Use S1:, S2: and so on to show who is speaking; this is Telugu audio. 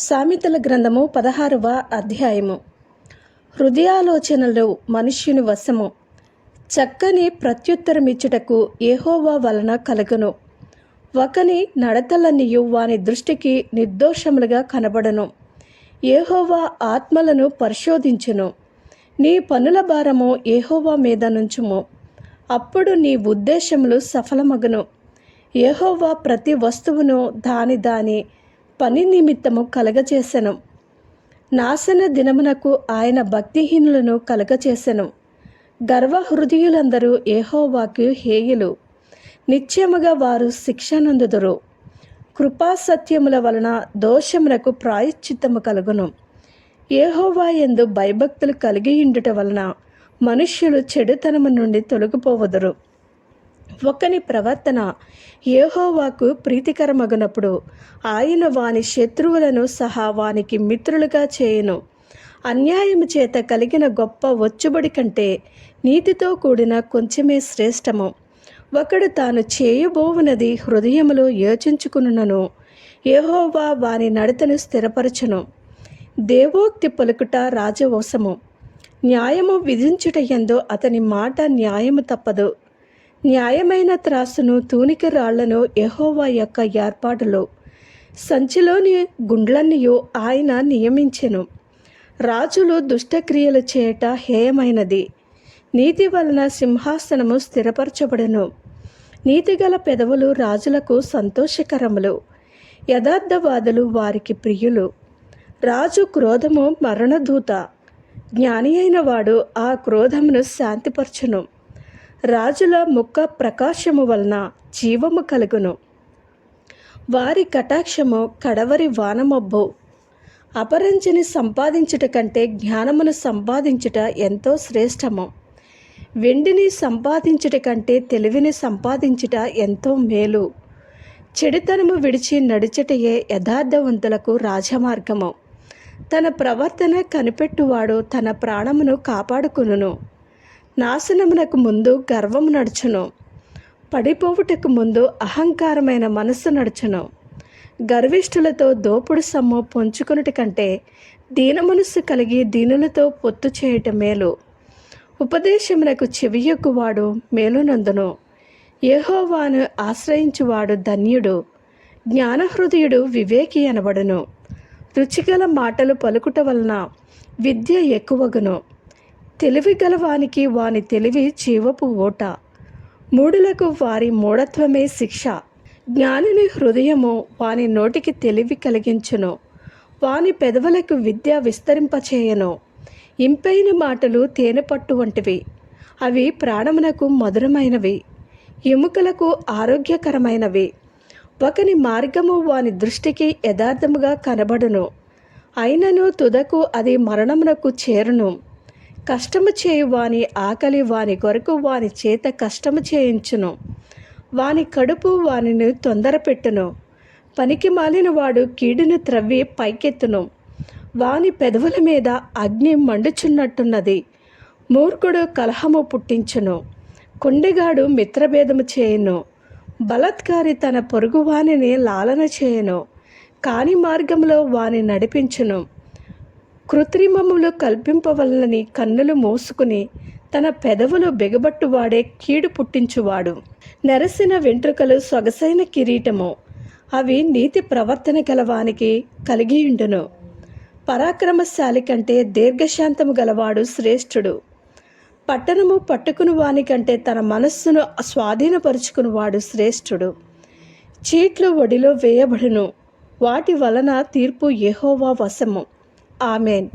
S1: సామెతల గ్రంథము పదహారవ అధ్యాయము. హృదయాలోచనలు మనుష్యుని వశము. చక్కని ప్రత్యుత్తరమిచ్చుటకు ఏహోవా వలన కలుగును. ఒకని నడతలన్నీయు వాని దృష్టికి నిర్దోషములుగా కనబడను. ఏహోవా ఆత్మలను పరిశోధించును. నీ పనుల భారము ఏహోవా మీద నుంచుము. అప్పుడు నీ ఉద్దేశములు సఫలమగును. ఏహోవా ప్రతి వస్తువును దాని దాని పని నిమిత్తము కలగచేసెను. నాశన దినమునకు ఆయన భక్తిహీనులను కలగచేసెను. గర్వహృదయులందరూ ఏహోవాకు హేయులు. నిత్యముగా వారు శిక్షనందుదురు కృపా కృపాసత్యముల వలన దోషములకు ప్రాయశ్చిత్తము కలుగును. ఏహోవా ఎందు భయభక్తులు కలిగి ఉండుట వలన మనుష్యులు చెడుతనము నుండి తొలగిపోవదురు. ఒకని ప్రవర్తన ఏహోవాకు ప్రీతికరమగునప్పుడు ఆయన వాని శత్రువులను సహా వానికి మిత్రులుగా చేయను. అన్యాయము చేత కలిగిన గొప్ప వచ్చుబడి కంటే నీతితో కూడిన కొంచెమే శ్రేష్టము. ఒకడు తాను చేయబోవునది హృదయములో యోచించుకునునను ఏహోవా వాని నడతను స్థిరపరచును. దేవోక్తి పలుకుట రాజవోసము. న్యాయము విధించుట ఎందో అతని మాట న్యాయము తప్పదు. న్యాయమైన త్రాసును తూనిక రాళ్ళను యహోవా యొక్క ఏర్పాటులో. సంచిలోని గుండ్లన్నయు ఆయన నియమించెను. రాజులు దుష్టక్రియలు చేయట హేయమైనది. నీతి వలన సింహాసనము స్థిరపరచబడును. నీతిగల పెదవులు రాజులకు సంతోషకరములు. యథార్థవాదులు వారికి ప్రియులు. రాజు క్రోధము మరణదూత. జ్ఞాని అయిన వాడు ఆ క్రోధమును శాంతిపరచును. రాజుల ముఖ ప్రకాశము వలన జీవము కలుగును. వారి కటాక్షము కడవరి వానమబ్బు. అపరంజని సంపాదించుట కంటే జ్ఞానమును సంపాదించుట ఎంతో శ్రేష్టము. వెండిని సంపాదించుట కంటే తెలివిని సంపాదించుట ఎంతో మేలు. చెడుతనము విడిచి నడుచుటయే యథార్థవంతులకు రాజమార్గము. తన ప్రవర్తన కనిపెట్టువాడు తన ప్రాణమును కాపాడుకును నాశనమునకు ముందు గర్వము నడుచును. పడిపోవుటకు ముందు అహంకారమైన మనస్సు నడుచును. గర్విష్ఠులతో దోపుడు సొమ్ము పొంచుకున్నటి కంటే దీన మనస్సు కలిగి దీనులతో పొత్తు చేయటం మేలు. ఉపదేశమునకు చెవియొక్కువాడు మేలునందును. ఏహోవాను ఆశ్రయించువాడు ధన్యుడు. జ్ఞానహృదయుడు వివేకి అనబడును. రుచిగల మాటలు పలుకుట వలన విద్య ఎక్కువగును. తెలివి గలవానికి వాని తెలివి జీవపు ఓట. మూడులకు వారి మూఢత్వమే శిక్ష. జ్ఞానిని హృదయము వాని నోటికి తెలివి కలిగించును. వాని పెదవులకు విద్య విస్తరింపచేయను. ఇంపైన మాటలు తేనెపట్టు వంటివి. అవి ప్రాణమునకు మధురమైనవి. ఎముకలకు ఆరోగ్యకరమైనవి. ఒకని మార్గము వాని దృష్టికి యథార్థముగా కనబడును. అయినను తుదకు అది మరణమునకు చేరును. కష్టము చేయు వాని ఆకలి వాని కొరకు వాని చేత కష్టము చేయించును. వాని కడుపు వానిని తొందరపెట్టును. పనికి మాలిన వాడు కీడును త్రవ్వి పైకెత్తును. వాని పెదవుల మీద అగ్ని మండుచున్నట్టున్నది. మూర్ఖుడు కలహము పుట్టించును. కుండెగాడు మిత్రభేదము చేయను. బలత్కారి తన పొరుగు వానిని లాలన చేయను. కాని మార్గంలో వాని నడిపించును. కృత్రిమములు కల్పింపవలనని కన్నులు మోసుకుని తన పెదవులు బిగబట్టువాడే కీడు పుట్టించువాడు. నెరసిన వెంట్రుకలు సొగసైన కిరీటము. అవి నీతి ప్రవర్తన గలవానికి కలిగియుండును. పరాక్రమశాలి కంటే దీర్ఘశాంతము గలవాడు శ్రేష్ఠుడు. పట్టణము పట్టుకుని వానికంటే తన మనస్సును స్వాధీనపరుచుకునివాడు శ్రేష్ఠుడు. చీట్లు ఒడిలో వేయబడును. వాటి వలన తీర్పు ఎహోవా వశము. ஆமேன்